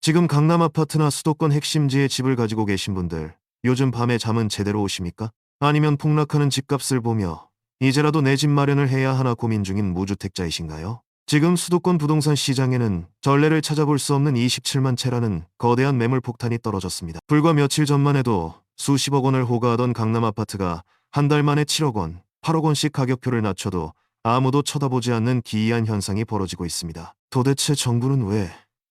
지금 강남 아파트나 수도권 핵심지에 집을 가지고 계신 분들, 요즘 밤에 잠은 제대로 오십니까? 아니면 폭락하는 집값을 보며 이제라도 내 집 마련을 해야 하나 고민 중인 무주택자이신가요? 지금 수도권 부동산 시장에는 전례를 찾아볼 수 없는 27만 채라는 거대한 매물 폭탄이 떨어졌습니다. 불과 며칠 전만 해도 수십억 원을 호가하던 강남 아파트가 한 달 만에 7억 원, 8억 원씩 가격표를 낮춰도 아무도 쳐다보지 않는 기이한 현상이 벌어지고 있습니다. 도대체 정부는 왜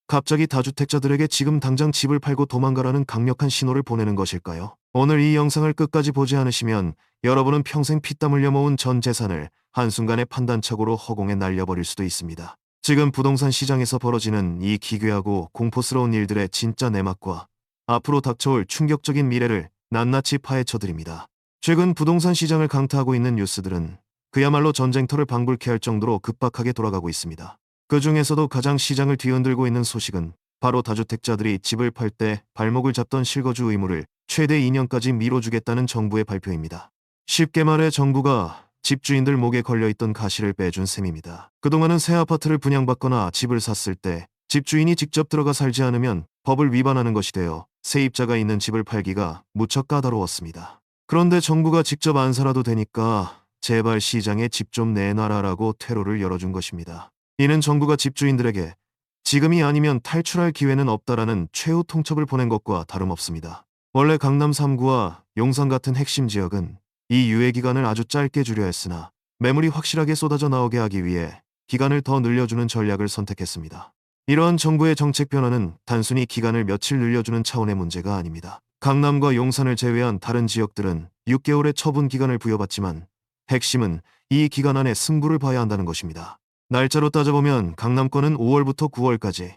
갑자기 다주택자들에게 지금 당장 집을 팔고 도망가라는 강력한 신호를 보내는 것일까요? 오늘 이 영상을 끝까지 보지 않으시면 여러분은 평생 피땀 흘려 모은 전 재산을 한순간에 판단착오로 허공에 날려버릴 수도 있습니다. 지금 부동산 시장에서 벌어지는 이 기괴하고 공포스러운 일들의 진짜 내막과 앞으로 닥쳐올 충격적인 미래를 낱낱이 파헤쳐드립니다. 최근 부동산 시장을 강타하고 있는 뉴스들은 그야말로 전쟁터를 방불케 할 정도로 급박하게 돌아가고 있습니다. 그 중에서도 가장 시장을 뒤흔들고 있는 소식은 바로 다주택자들이 집을 팔 때 발목을 잡던 실거주 의무를 최대 2년까지 미뤄주겠다는 정부의 발표입니다. 쉽게 말해 정부가 집주인들 목에 걸려있던 가시를 빼준 셈입니다. 그동안은 새 아파트를 분양받거나 집을 샀을 때 집주인이 직접 들어가 살지 않으면 법을 위반하는 것이 되어 세입자가 있는 집을 팔기가 무척 까다로웠습니다. 그런데 정부가 직접 안 살아도 되니까 제발 시장에 집 좀 내놔라라고 퇴로를 열어준 것입니다. 이는 정부가 집주인들에게 지금이 아니면 탈출할 기회는 없다라는 최후 통첩을 보낸 것과 다름없습니다. 원래 강남 3구와 용산 같은 핵심 지역은 이 유예 기간을 아주 짧게 주려 했으나 매물이 확실하게 쏟아져 나오게 하기 위해 기간을 더 늘려주는 전략을 선택했습니다. 이러한 정부의 정책 변화는 단순히 기간을 며칠 늘려주는 차원의 문제가 아닙니다. 강남과 용산을 제외한 다른 지역들은 6개월의 처분 기간을 부여받지만 핵심은 이 기간 안에 승부를 봐야 한다는 것입니다. 날짜로 따져보면 강남권은 5월부터 9월까지,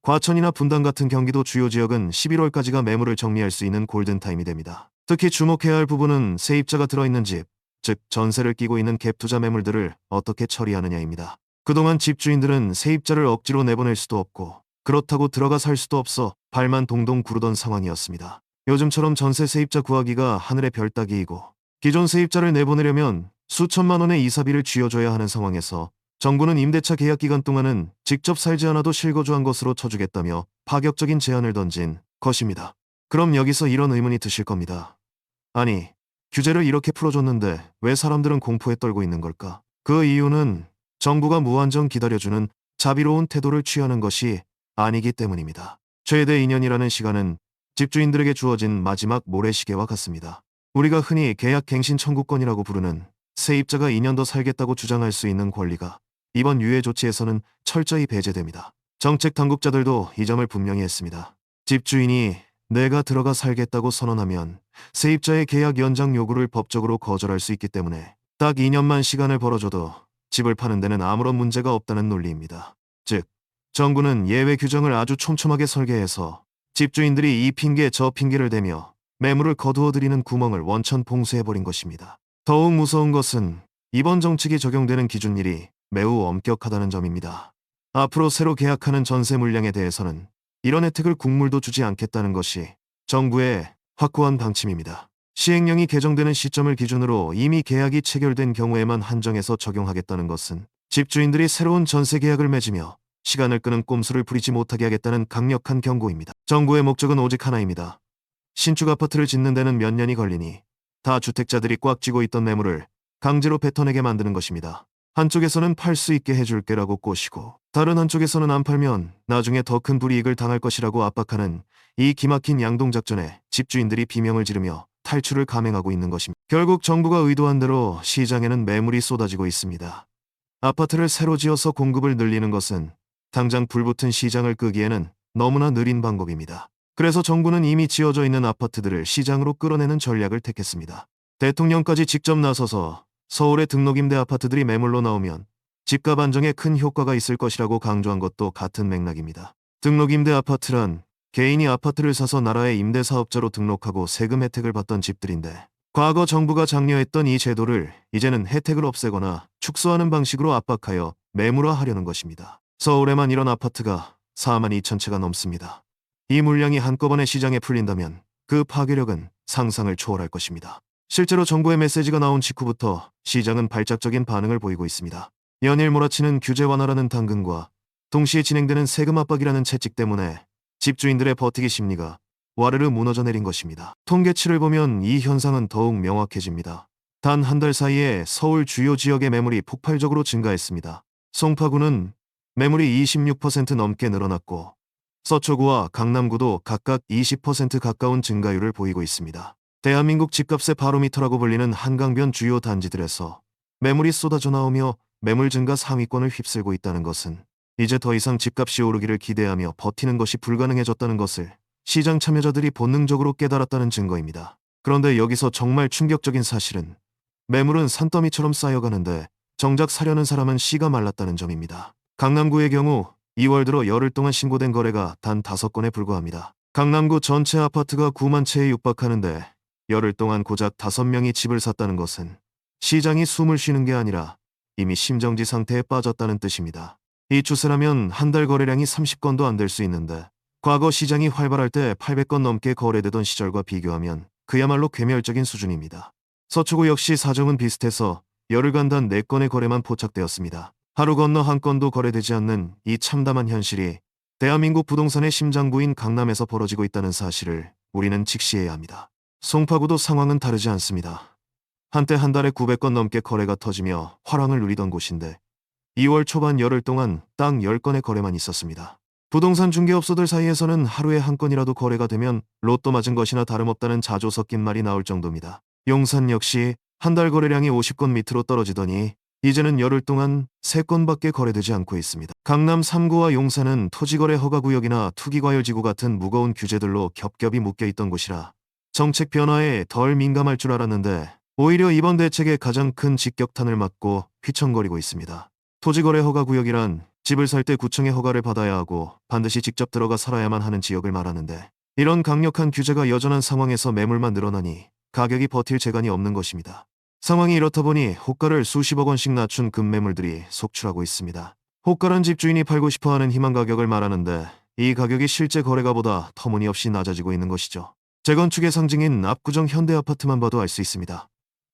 과천이나 분당 같은 경기도 주요 지역은 11월까지가 매물을 정리할 수 있는 골든타임이 됩니다. 특히 주목해야 할 부분은 세입자가 들어있는 집, 즉 전세를 끼고 있는 갭 투자 매물들을 어떻게 처리하느냐입니다. 그동안 집주인들은 세입자를 억지로 내보낼 수도 없고 그렇다고 들어가 살 수도 없어 발만 동동 구르던 상황이었습니다. 요즘처럼 전세 세입자 구하기가 하늘의 별 따기이고 기존 세입자를 내보내려면 수천만 원의 이사비를 쥐어줘야 하는 상황에서 정부는 임대차 계약 기간 동안은 직접 살지 않아도 실거주한 것으로 쳐주겠다며 파격적인 제안을 던진 것입니다. 그럼 여기서 이런 의문이 드실 겁니다. 아니, 규제를 이렇게 풀어줬는데 왜 사람들은 공포에 떨고 있는 걸까? 그 이유는 정부가 무한정 기다려주는 자비로운 태도를 취하는 것이 아니기 때문입니다. 최대 2년이라는 시간은 집주인들에게 주어진 마지막 모래시계와 같습니다. 우리가 흔히 계약 갱신 청구권이라고 부르는 세입자가 2년 더 살겠다고 주장할 수 있는 권리가 이번 유예 조치에서는 철저히 배제됩니다. 정책 당국자들도 이 점을 분명히 했습니다. 집주인이 내가 들어가 살겠다고 선언하면 세입자의 계약 연장 요구를 법적으로 거절할 수 있기 때문에 딱 2년만 시간을 벌어줘도 집을 파는 데는 아무런 문제가 없다는 논리입니다. 즉, 정부는 예외 규정을 아주 촘촘하게 설계해서 집주인들이 이 핑계 저 핑계를 대며 매물을 거두어들이는 구멍을 원천 봉쇄해버린 것입니다. 더욱 무서운 것은 이번 정책이 적용되는 기준일이 매우 엄격하다는 점입니다. 앞으로 새로 계약하는 전세 물량에 대해서는 이런 혜택을 국물도 주지 않겠다는 것이 정부의 확고한 방침입니다. 시행령이 개정되는 시점을 기준으로 이미 계약이 체결된 경우에만 한정해서 적용하겠다는 것은 집주인들이 새로운 전세 계약을 맺으며 시간을 끄는 꼼수를 부리지 못하게 하겠다는 강력한 경고입니다. 정부의 목적은 오직 하나입니다. 신축 아파트를 짓는 데는 몇 년이 걸리니 다 주택자들이 꽉 쥐고 있던 매물을 강제로 뱉어내게 만드는 것입니다. 한쪽에서는 팔 수 있게 해줄게라고 꼬시고 다른 한쪽에서는 안 팔면 나중에 더 큰 불이익을 당할 것이라고 압박하는 이 기막힌 양동작전에 집주인들이 비명을 지르며 탈출을 감행하고 있는 것입니다. 결국 정부가 의도한 대로 시장에는 매물이 쏟아지고 있습니다. 아파트를 새로 지어서 공급을 늘리는 것은 당장 불붙은 시장을 끄기에는 너무나 느린 방법입니다. 그래서 정부는 이미 지어져 있는 아파트들을 시장으로 끌어내는 전략을 택했습니다. 대통령까지 직접 나서서 서울의 등록임대 아파트들이 매물로 나오면 집값 안정에 큰 효과가 있을 것이라고 강조한 것도 같은 맥락입니다. 등록임대 아파트란 개인이 아파트를 사서 나라의 임대사업자로 등록하고 세금 혜택을 받던 집들인데 과거 정부가 장려했던 이 제도를 이제는 혜택을 없애거나 축소하는 방식으로 압박하여 매물화하려는 것입니다. 서울에만 이런 아파트가 4만 2천 채가 넘습니다. 이 물량이 한꺼번에 시장에 풀린다면 그 파괴력은 상상을 초월할 것입니다. 실제로 정부의 메시지가 나온 직후부터 시장은 발작적인 반응을 보이고 있습니다. 연일 몰아치는 규제 완화라는 당근과 동시에 진행되는 세금 압박이라는 채찍 때문에 집주인들의 버티기 심리가 와르르 무너져 내린 것입니다. 통계치를 보면 이 현상은 더욱 명확해집니다. 단 한 달 사이에 서울 주요 지역의 매물이 폭발적으로 증가했습니다. 송파구는 매물이 26% 넘게 늘어났고 서초구와 강남구도 각각 20% 가까운 증가율을 보이고 있습니다. 대한민국 집값의 바로미터라고 불리는 한강변 주요 단지들에서 매물이 쏟아져 나오며 매물 증가 상위권을 휩쓸고 있다는 것은 이제 더 이상 집값이 오르기를 기대하며 버티는 것이 불가능해졌다는 것을 시장 참여자들이 본능적으로 깨달았다는 증거입니다. 그런데 여기서 정말 충격적인 사실은 매물은 산더미처럼 쌓여가는데 정작 사려는 사람은 씨가 말랐다는 점입니다. 강남구의 경우 2월 들어 열흘 동안 신고된 거래가 단 5건에 불과합니다. 강남구 전체 아파트가 9만 채에 육박하는데 열흘 동안 고작 5명이 집을 샀다는 것은 시장이 숨을 쉬는 게 아니라 이미 심정지 상태에 빠졌다는 뜻입니다. 이 추세라면 한 달 거래량이 30건도 안 될 수 있는데 과거 시장이 활발할 때 800건 넘게 거래되던 시절과 비교하면 그야말로 괴멸적인 수준입니다. 서초구 역시 사정은 비슷해서 열흘간 단 4건의 거래만 포착되었습니다. 하루 건너 한 건도 거래되지 않는 이 참담한 현실이 대한민국 부동산의 심장부인 강남에서 벌어지고 있다는 사실을 우리는 직시해야 합니다. 송파구도 상황은 다르지 않습니다. 한때 한 달에 900건 넘게 거래가 터지며 화랑을 누리던 곳인데 2월 초반 열흘 동안 땅 10건의 거래만 있었습니다. 부동산 중개업소들 사이에서는 하루에 한 건이라도 거래가 되면 로또 맞은 것이나 다름없다는 자조 섞인 말이 나올 정도입니다. 용산 역시 한 달 거래량이 50건 밑으로 떨어지더니 이제는 열흘 동안 3건밖에 거래되지 않고 있습니다. 강남 3구와 용산은 토지거래 허가구역이나 투기과열지구 같은 무거운 규제들로 겹겹이 묶여있던 곳이라 정책 변화에 덜 민감할 줄 알았는데 오히려 이번 대책에 가장 큰 직격탄을 맞고 휘청거리고 있습니다. 토지거래 허가 구역이란 집을 살 때 구청의 허가를 받아야 하고 반드시 직접 들어가 살아야만 하는 지역을 말하는데 이런 강력한 규제가 여전한 상황에서 매물만 늘어나니 가격이 버틸 재간이 없는 것입니다. 상황이 이렇다 보니 호가를 수십억 원씩 낮춘 급매물들이 속출하고 있습니다. 호가란 집주인이 팔고 싶어하는 희망 가격을 말하는데 이 가격이 실제 거래가보다 터무니없이 낮아지고 있는 것이죠. 재건축의 상징인 압구정 현대아파트만 봐도 알 수 있습니다.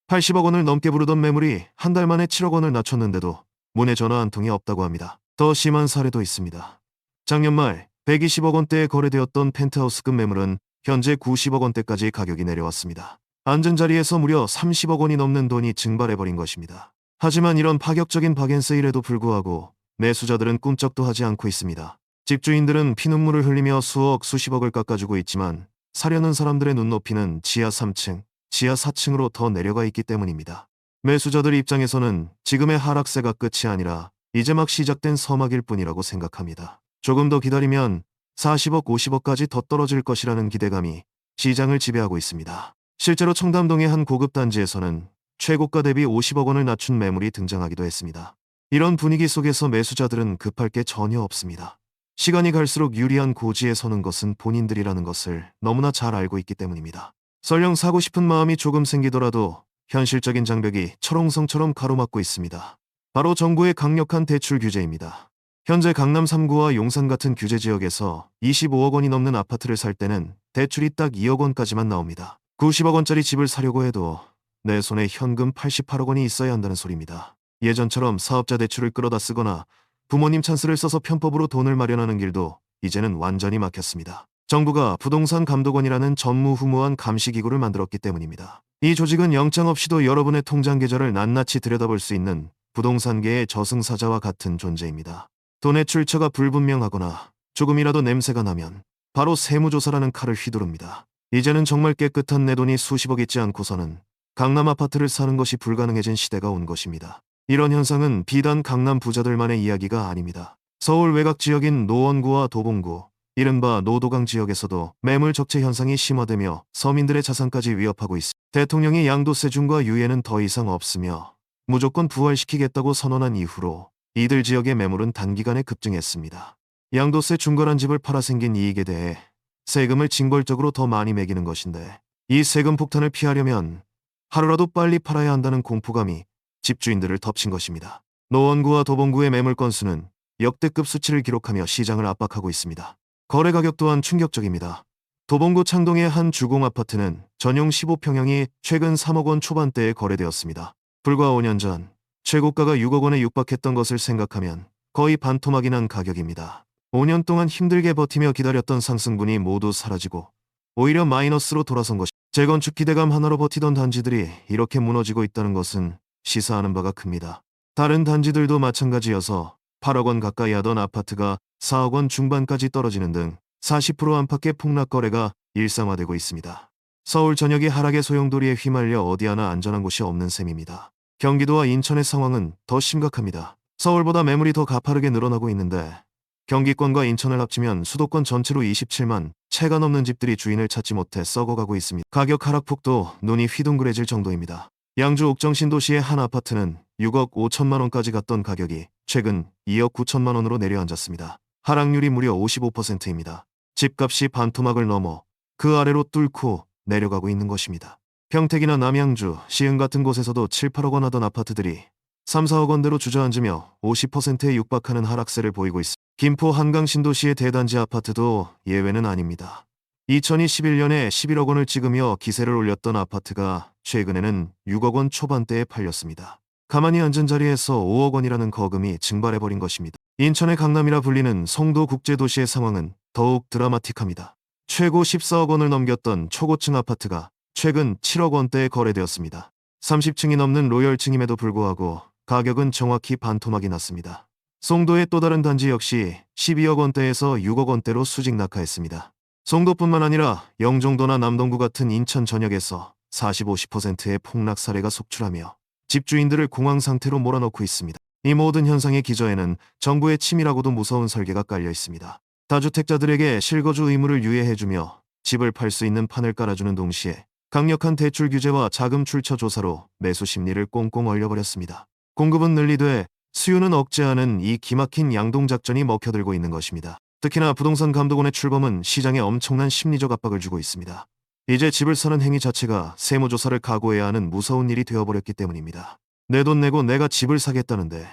80억 원을 넘게 부르던 매물이 한 달 만에 7억 원을 낮췄는데도 문의 전화 한 통이 없다고 합니다. 더 심한 사례도 있습니다. 작년 말 120억 원대에 거래되었던 펜트하우스급 매물은 현재 90억 원대까지 가격이 내려왔습니다. 앉은 자리에서 무려 30억 원이 넘는 돈이 증발해버린 것입니다. 하지만 이런 파격적인 박앤세일에도 불구하고 매수자들은 꿈쩍도 하지 않고 있습니다. 집주인들은 피눈물을 흘리며 수억, 수십억을 깎아주고 있지만 사려는 사람들의 눈높이는 지하 3층, 지하 4층으로 더 내려가 있기 때문입니다. 매수자들 입장에서는 지금의 하락세가 끝이 아니라 이제 막 시작된 서막일 뿐이라고 생각합니다. 조금 더 기다리면 40억, 50억까지 더 떨어질 것이라는 기대감이 시장을 지배하고 있습니다. 실제로 청담동의 한 고급 단지에서는 최고가 대비 50억 원을 낮춘 매물이 등장하기도 했습니다. 이런 분위기 속에서 매수자들은 급할 게 전혀 없습니다. 시간이 갈수록 유리한 고지에 서는 것은 본인들이라는 것을 너무나 잘 알고 있기 때문입니다. 설령 사고 싶은 마음이 조금 생기더라도 현실적인 장벽이 철옹성처럼 가로막고 있습니다. 바로 정부의 강력한 대출 규제입니다. 현재 강남 3구와 용산 같은 규제 지역에서 25억 원이 넘는 아파트를 살 때는 대출이 딱 2억 원까지만 나옵니다. 90억 원짜리 집을 사려고 해도 내 손에 현금 88억 원이 있어야 한다는 소리입니다. 예전처럼 사업자 대출을 끌어다 쓰거나 부모님 찬스를 써서 편법으로 돈을 마련하는 길도 이제는 완전히 막혔습니다. 정부가 부동산 감독원이라는 전무후무한 감시기구를 만들었기 때문입니다. 이 조직은 영장 없이도 여러분의 통장 계좌를 낱낱이 들여다볼 수 있는 부동산계의 저승사자와 같은 존재입니다. 돈의 출처가 불분명하거나 조금이라도 냄새가 나면 바로 세무조사라는 칼을 휘두릅니다. 이제는 정말 깨끗한 내 돈이 수십억 있지 않고서는 강남 아파트를 사는 것이 불가능해진 시대가 온 것입니다. 이런 현상은 비단 강남 부자들만의 이야기가 아닙니다. 서울 외곽 지역인 노원구와 도봉구, 이른바 노도강 지역에서도 매물 적체 현상이 심화되며 서민들의 자산까지 위협하고 있습니다. 대통령이 양도세 중과 유예는 더 이상 없으며 무조건 부활시키겠다고 선언한 이후로 이들 지역의 매물은 단기간에 급증했습니다. 양도세 중과한 집을 팔아 생긴 이익에 대해 세금을 징벌적으로 더 많이 매기는 것인데 이 세금 폭탄을 피하려면 하루라도 빨리 팔아야 한다는 공포감이 집주인들을 덮친 것입니다. 노원구와 도봉구의 매물 건수는 역대급 수치를 기록하며 시장을 압박하고 있습니다. 거래 가격 또한 충격적입니다. 도봉구 창동의 한 주공 아파트는 전용 15평형이 최근 3억 원 초반대에 거래되었습니다. 불과 5년 전 최고가가 6억 원에 육박했던 것을 생각하면 거의 반토막이 난 가격입니다. 5년 동안 힘들게 버티며 기다렸던 상승분이 모두 사라지고 오히려 마이너스로 돌아선 것이 재건축 기대감 하나로 버티던 단지들이 이렇게 무너지고 있다는 것은 시사하는 바가 큽니다. 다른 단지들도 마찬가지여서 8억 원 가까이 하던 아파트가 4억 원 중반까지 떨어지는 등 40% 안팎의 폭락 거래가 일상화되고 있습니다. 서울 전역이 하락의 소용돌이에 휘말려 어디 하나 안전한 곳이 없는 셈입니다. 경기도와 인천의 상황은 더 심각합니다. 서울보다 매물이 더 가파르게 늘어나고 있는데 경기권과 인천을 합치면 수도권 전체로 27만 채가 넘는 집들이 주인을 찾지 못해 썩어가고 있습니다. 가격 하락폭도 눈이 휘둥그레질 정도입니다. 양주 옥정 신도시의 한 아파트는 6억 5천만 원까지 갔던 가격이 최근 2억 9천만 원으로 내려앉았습니다. 하락률이 무려 55%입니다. 집값이 반토막을 넘어 그 아래로 뚫고 내려가고 있는 것입니다. 평택이나 남양주, 시흥 같은 곳에서도 7, 8억 원 하던 아파트들이 3, 4억 원대로 주저앉으며 50%에 육박하는 하락세를 보이고 있습니다. 김포 한강 신도시의 대단지 아파트도 예외는 아닙니다. 2021년에 11억 원을 찍으며 기세를 올렸던 아파트가 최근에는 6억 원 초반대에 팔렸습니다. 가만히 앉은 자리에서 5억 원이라는 거금이 증발해버린 것입니다. 인천의 강남이라 불리는 송도 국제도시의 상황은 더욱 드라마틱합니다. 최고 14억 원을 넘겼던 초고층 아파트가 최근 7억 원대에 거래되었습니다. 30층이 넘는 로열층임에도 불구하고 가격은 정확히 반토막이 났습니다. 송도의 또 다른 단지 역시 12억 원대에서 6억 원대로 수직 낙하했습니다. 송도뿐만 아니라 영종도나 남동구 같은 인천 전역에서 40, 50%의 폭락 사례가 속출하며 집주인들을 공황 상태로 몰아넣고 있습니다. 이 모든 현상의 기저에는 정부의 치밀하고도 무서운 설계가 깔려 있습니다. 다주택자들에게 실거주 의무를 유예해주며 집을 팔 수 있는 판을 깔아주는 동시에 강력한 대출 규제와 자금 출처 조사로 매수 심리를 꽁꽁 얼려버렸습니다. 공급은 늘리되 수요는 억제하는 이 기막힌 양동작전이 먹혀들고 있는 것입니다. 특히나 부동산 감독원의 출범은 시장에 엄청난 심리적 압박을 주고 있습니다. 이제 집을 사는 행위 자체가 세무조사를 각오해야 하는 무서운 일이 되어버렸기 때문입니다. 내 돈 내고 내가 집을 사겠다는데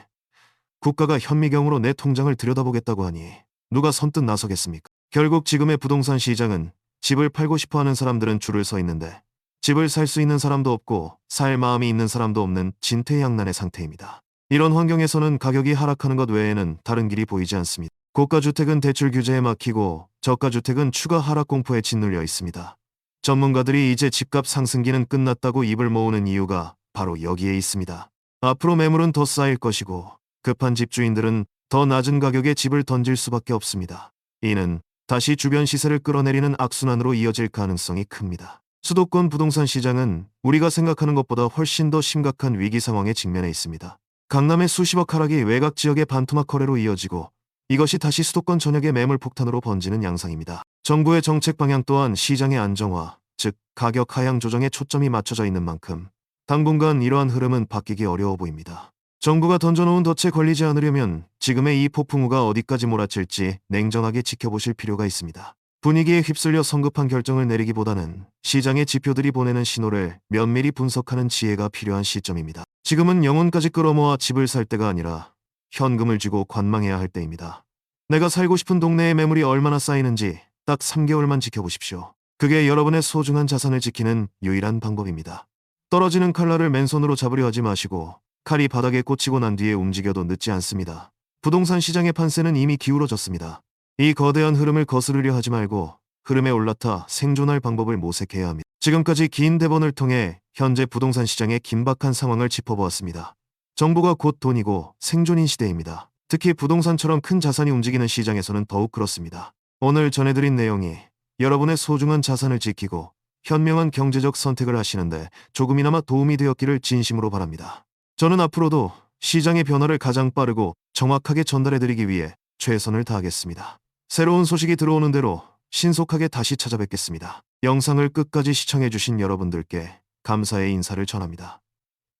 국가가 현미경으로 내 통장을 들여다보겠다고 하니 누가 선뜻 나서겠습니까? 결국 지금의 부동산 시장은 집을 팔고 싶어 하는 사람들은 줄을 서 있는데 집을 살 수 있는 사람도 없고 살 마음이 있는 사람도 없는 진퇴양난의 상태입니다. 이런 환경에서는 가격이 하락하는 것 외에는 다른 길이 보이지 않습니다. 고가주택은 대출 규제에 막히고 저가주택은 추가 하락 공포에 짓눌려 있습니다. 전문가들이 이제 집값 상승기는 끝났다고 입을 모으는 이유가 바로 여기에 있습니다. 앞으로 매물은 더 쌓일 것이고 급한 집주인들은 더 낮은 가격에 집을 던질 수밖에 없습니다. 이는 다시 주변 시세를 끌어내리는 악순환으로 이어질 가능성이 큽니다. 수도권 부동산 시장은 우리가 생각하는 것보다 훨씬 더 심각한 위기 상황에 직면해 있습니다. 강남의 수십억 하락이 외곽 지역의 반토막 거래로 이어지고 이것이 다시 수도권 전역의 매물 폭탄으로 번지는 양상입니다. 정부의 정책 방향 또한 시장의 안정화, 즉 가격 하향 조정에 초점이 맞춰져 있는 만큼 당분간 이러한 흐름은 바뀌기 어려워 보입니다. 정부가 던져놓은 덫에 걸리지 않으려면 지금의 이 폭풍우가 어디까지 몰아칠지 냉정하게 지켜보실 필요가 있습니다. 분위기에 휩쓸려 성급한 결정을 내리기보다는 시장의 지표들이 보내는 신호를 면밀히 분석하는 지혜가 필요한 시점입니다. 지금은 영혼까지 끌어모아 집을 살 때가 아니라 현금을 쥐고 관망해야 할 때입니다. 내가 살고 싶은 동네의 매물이 얼마나 쌓이는지 딱 3개월만 지켜보십시오. 그게 여러분의 소중한 자산을 지키는 유일한 방법입니다. 떨어지는 칼날을 맨손으로 잡으려 하지 마시고 칼이 바닥에 꽂히고 난 뒤에 움직여도 늦지 않습니다. 부동산 시장의 판세는 이미 기울어졌습니다. 이 거대한 흐름을 거스르려 하지 말고 흐름에 올라타 생존할 방법을 모색해야 합니다. 지금까지 긴 대본을 통해 현재 부동산 시장의 긴박한 상황을 짚어보았습니다. 정보가 곧 돈이고 생존인 시대입니다. 특히 부동산처럼 큰 자산이 움직이는 시장에서는 더욱 그렇습니다. 오늘 전해드린 내용이 여러분의 소중한 자산을 지키고 현명한 경제적 선택을 하시는데 조금이나마 도움이 되었기를 진심으로 바랍니다. 저는 앞으로도 시장의 변화를 가장 빠르고 정확하게 전달해드리기 위해 최선을 다하겠습니다. 새로운 소식이 들어오는 대로 신속하게 다시 찾아뵙겠습니다. 영상을 끝까지 시청해주신 여러분들께 감사의 인사를 전합니다.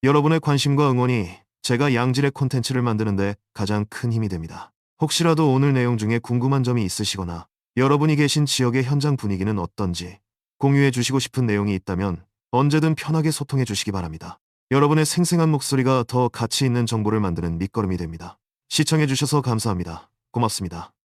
여러분의 관심과 응원이 제가 양질의 콘텐츠를 만드는데 가장 큰 힘이 됩니다. 혹시라도 오늘 내용 중에 궁금한 점이 있으시거나 여러분이 계신 지역의 현장 분위기는 어떤지 공유해 주시고 싶은 내용이 있다면 언제든 편하게 소통해 주시기 바랍니다. 여러분의 생생한 목소리가 더 가치 있는 정보를 만드는 밑거름이 됩니다. 시청해 주셔서 감사합니다. 고맙습니다.